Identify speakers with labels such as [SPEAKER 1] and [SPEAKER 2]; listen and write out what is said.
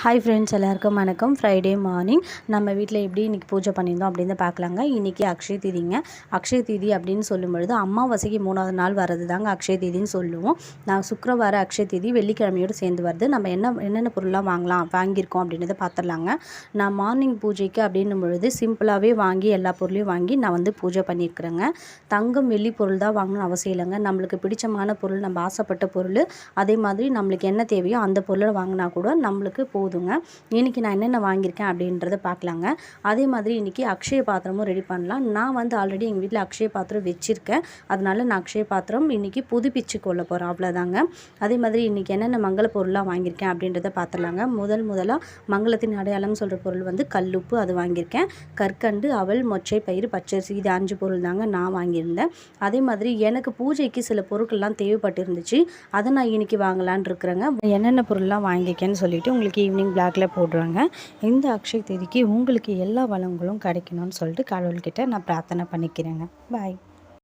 [SPEAKER 1] Hi friends எல்லாருக்கும் வணக்கம். Friday morning நம்ம வீட்டில் எப்படி இன்றைக்கி பூஜை பண்ணியிருந்தோம் அப்படின்னு பார்க்கலாங்க. இன்றைக்கி அக்ஷய தீதிங்க. அக்ஷய தீதி அப்படின்னு சொல்லும் பொழுது அம்மாவாசைக்கு மூணாவது நாள் வர்றது தாங்க அக்ஷய தீதின்னு சொல்லுவோம். நான் சுக்கரவார அக்ஷய தீதி வெள்ளிக்கிழமையோடு சேர்ந்து வருது. நம்ம என்ன என்னென்ன பொருள்லாம் வாங்கலாம் வாங்கியிருக்கோம் அப்படின்றத பார்த்துடலாங்க. நான் மார்னிங் பூஜைக்கு அப்படின்னும் பொழுது சிம்பிளாகவே வாங்கி எல்லா பொருளையும் வாங்கி நான் வந்து பூஜை பண்ணியிருக்கிறேங்க. தங்கம் வெள்ளி பொருள் தான் வாங்கணும்னு அவசியம் இல்லைங்க. நம்மளுக்கு பிடிச்சமான பொருள் நம்ம ஆசைப்பட்ட பொருள் அதே மாதிரி நம்மளுக்கு என்ன தேவையோ அந்த பொருளை வாங்கினா கூட நம்மளுக்கு போ போதுங்க. இன்றைக்கி நான் என்னென்ன வாங்கியிருக்கேன் அப்படின்றத பார்க்கலாங்க. அதே மாதிரி இன்றைக்கி அக்ஷய பாத்திரமும் ரெடி பண்ணலாம். நான் வந்து ஆல்ரெடி எங்கள் வீட்டில் அக்ஷய பாத்திரம் வச்சுருக்கேன். அதனால நான் அக்ஷய பாத்திரம் இன்றைக்கி புதுப்பிச்சு கொள்ள போகிறேன் அவ்வளோதாங்க அதே மாதிரி இன்றைக்கி என்னென்ன மங்கள பொருளாக வாங்கியிருக்கேன் அப்படின்றத பார்த்துடலாங்க. முதல் முதலாக மங்களத்தின் அடையாளம் சொல்கிற பொருள் வந்து கல்லுப்பு அது வாங்கியிருக்கேன். கற்கண்டு அவல் மொச்சை பயிர் பச்சரிசி இது அஞ்சு பொருள் தாங்க நான் வாங்கியிருந்தேன். அதே மாதிரி எனக்கு பூஜைக்கு சில பொருட்கள்லாம் தேவைப்பட்டு இருந்துச்சு அதை நான் இன்றைக்கி வாங்கலான் இருக்கிறேங்க. என்னென்ன பொருள்லாம் வாங்கியிருக்கேன்னு சொல்லிவிட்டு உங்களுக்கு ஈவினிங் பிளாக்ல போடுறாங்க. இந்த அக்ஷய தேதிக்கு உங்களுக்கு எல்லா வளங்களும் கிடைக்கணும்னு சொல்லிட்டு கடவுள்கிட்ட நான் பிரார்த்தனை பண்ணிக்கிறேங்க. பாய்.